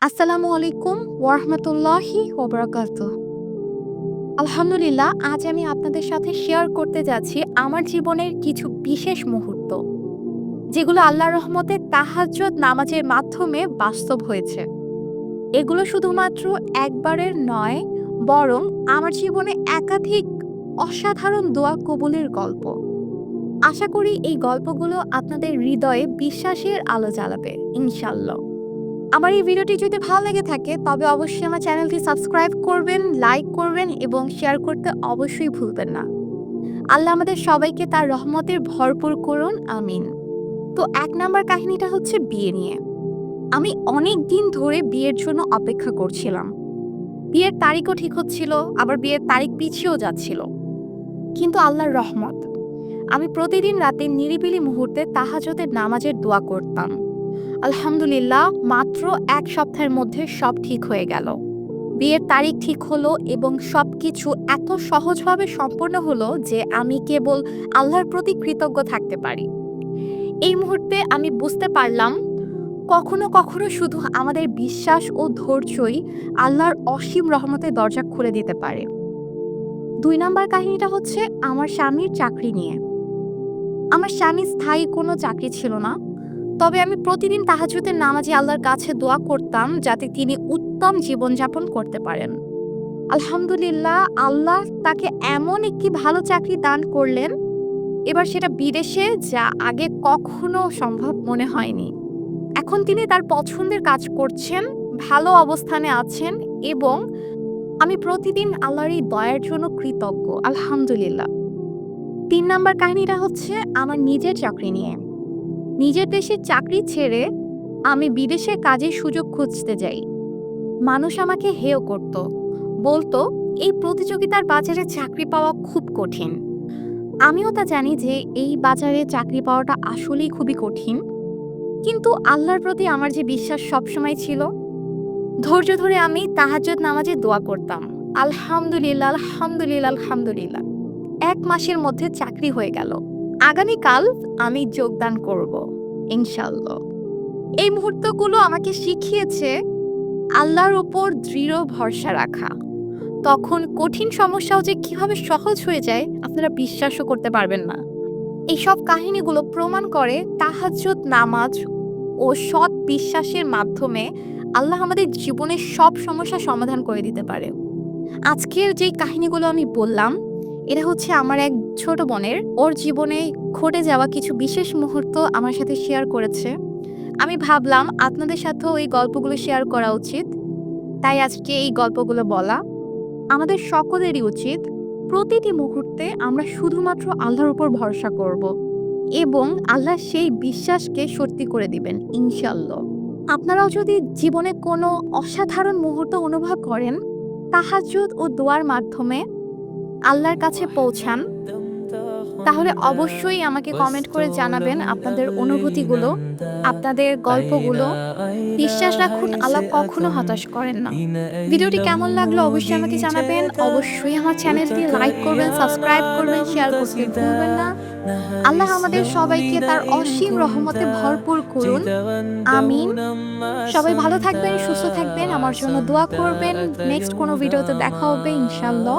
আসসালামু আলাইকুম ওরহমতুল্লাহি ওবরাকাত আলহামদুলিল্লাহ, আজ আমি আপনাদের সাথে শেয়ার করতে যাচ্ছি আমার জীবনের কিছু বিশেষ মুহূর্ত, যেগুলো আল্লাহ রহমতে তাহাজ্জুদ নামাজের মাধ্যমে বাস্তব হয়েছে। এগুলো শুধুমাত্র একবারের নয়, বরং আমার জীবনে একাধিক অসাধারণ দোয়া কবুলের গল্প। আশা করি এই গল্পগুলো আপনাদের হৃদয়ে বিশ্বাসের আলো জ্বালাবে ইনশাল্লাহ আমার এই ভিডিওটি যদি ভালো লেগে থাকে, তবে অবশ্যই আমার চ্যানেলটি সাবস্ক্রাইব করবেন, লাইক করবেন এবং শেয়ার করতে অবশ্যই ভুলবেন না। আল্লাহ আমাদের সবাইকে তার রহমতের ভরপুর করুন, আমিন। তো এক নাম্বার কাহিনীটা হচ্ছে বিয়ে নিয়ে। আমি অনেক দিন ধরে বিয়ের জন্য অপেক্ষা করছিলাম। বিয়ের তারিখও ঠিক হচ্ছিল, আবার বিয়ের তারিখ পিছিয়েও যাচ্ছিল। কিন্তু আল্লাহর রহমত, আমি প্রতিদিন রাতে নিরিবিলি মুহূর্তে তাহাজতের নামাজের দোয়া করতাম। আলহামদুলিল্লাহ, মাত্র এক সপ্তাহের মধ্যে সব ঠিক হয়ে গেল। বিয়ের তারিখ ঠিক হলো এবং সব কিছু এত সহজভাবে সম্পন্ন হলো যে আমি কেবল আল্লাহর প্রতি কৃতজ্ঞ থাকতে পারি। এই মুহূর্তে আমি বুঝতে পারলাম, কখনো কখনো শুধু আমাদের বিশ্বাস ও ধৈর্যই আল্লাহর অসীম রহমতের দরজা খুলে দিতে পারে। দুই নম্বর কাহিনীটা হচ্ছে আমার স্বামীর চাকরি নিয়ে। আমার স্বামী স্থায়ী কোনো চাকরি ছিল না তবে আমি প্রতিদিন তাহাজুদের নামাজে আল্লাহর কাছে দোয়া করতাম যাতে তিনি উত্তম জীবনযাপন করতে পারেন। আলহামদুলিল্লাহ, আল্লাহ তাকে এমন একটি ভালো চাকরি দান করলেন। এবার সেটা বিদেশে যা আগে কখনো সম্ভব মনে হয়নি। এখন তিনি তার পছন্দের কাজ করছেন, ভালো অবস্থানে আছেন এবং আমি প্রতিদিন আল্লাহর এই দয়ার জন্য কৃতজ্ঞ, আলহামদুলিল্লাহ। তিন নাম্বার কাহিনীটা হচ্ছে আমার নিজের চাকরি নিয়ে। নিজের দেশের চাকরি ছেড়ে আমি বিদেশে কাজের সুযোগ খুঁজতে যাই। মানুষ আমাকে হেয় করত। বলতো, এই প্রতিযোগিতার বাজারে চাকরি পাওয়া খুব কঠিন। আমিও তা জানি যে এই বাজারে চাকরি পাওয়াটা আসলেই খুবই কঠিন। কিন্তু আল্লাহর প্রতি আমার যে বিশ্বাস সবসময় ছিল, ধৈর্য ধরে আমি তাহাজ্জুদ নামাজে দোয়া করতাম। আলহামদুলিল্লাহ আলহামদুলিল্লাহ আলহামদুলিল্লাহ। এক মাসের মধ্যে চাকরি হয়ে গেল। আগামীকাল আমি যোগদান করব ইনশাল্লাহ এই মুহূর্তগুলো আমাকে শিখিয়েছে আল্লাহর উপর দৃঢ় ভরসা রাখা। তখন কঠিন সমস্যাও যে কীভাবে সহজ হয়ে যায়, আপনারা বিশ্বাসও করতে পারবেন না। এইসব কাহিনীগুলো প্রমাণ করে তাহাজ্জুদ নামাজ ও সৎ বিশ্বাসের মাধ্যমে আল্লাহ আমাদের জীবনের সব সমস্যা সমাধান করে দিতে পারে। আজকের যে কাহিনীগুলো আমি বললাম এটা হচ্ছে আমার এক ছোট বোনের। ওর জীবনে ঘটে যাওয়া কিছু বিশেষ মুহূর্ত আমার সাথে শেয়ার করেছে। আমি ভাবলাম আপনাদের সাথেও এই গল্পগুলো শেয়ার করা উচিত। তাই আজকে এই গল্পগুলো বলা। আমাদের সকলেরই উচিত প্রতিটি মুহূর্তে আমরা শুধুমাত্র আল্লাহর উপর ভরসা করব এবং আল্লাহ সেই বিশ্বাসকে সত্যি করে দিবেন ইনশাল্লাহ আপনারাও যদি জীবনে কোনো অসাধারণ মুহূর্ত অনুভব করেন, তাহাজ্জুদ ও দোয়ার মাধ্যমে আল্লাহর কাছে পৌঁছান, তাহলে অবশ্যই আমাকে কমেন্ট করে জানাবেন আপনাদের অনুভূতিগুলো, আপনাদের গল্পগুলো। বিশ্বাস রাখুন, আল্লাহ কখনো হতাশ করেন না। ভিডিওটি কেমন লাগল অবশ্যই আমাকে জানাবেন। অবশ্যই আমার চ্যানেলটি লাইক করবেন সাবস্ক্রাইব করবেন শেয়ার করতে ভুলবেন না। আল্লাহ আমাদের সবাইকে তার অসীম রহমতে ভরপুর করুন। আমিন। সবাই ভালো থাকবেন, সুস্থ থাকবেন। আমার জন্য দোয়া করবেন। নেক্সট কোনো ভিডিওতে দেখা হবে ইনশাল্লাহ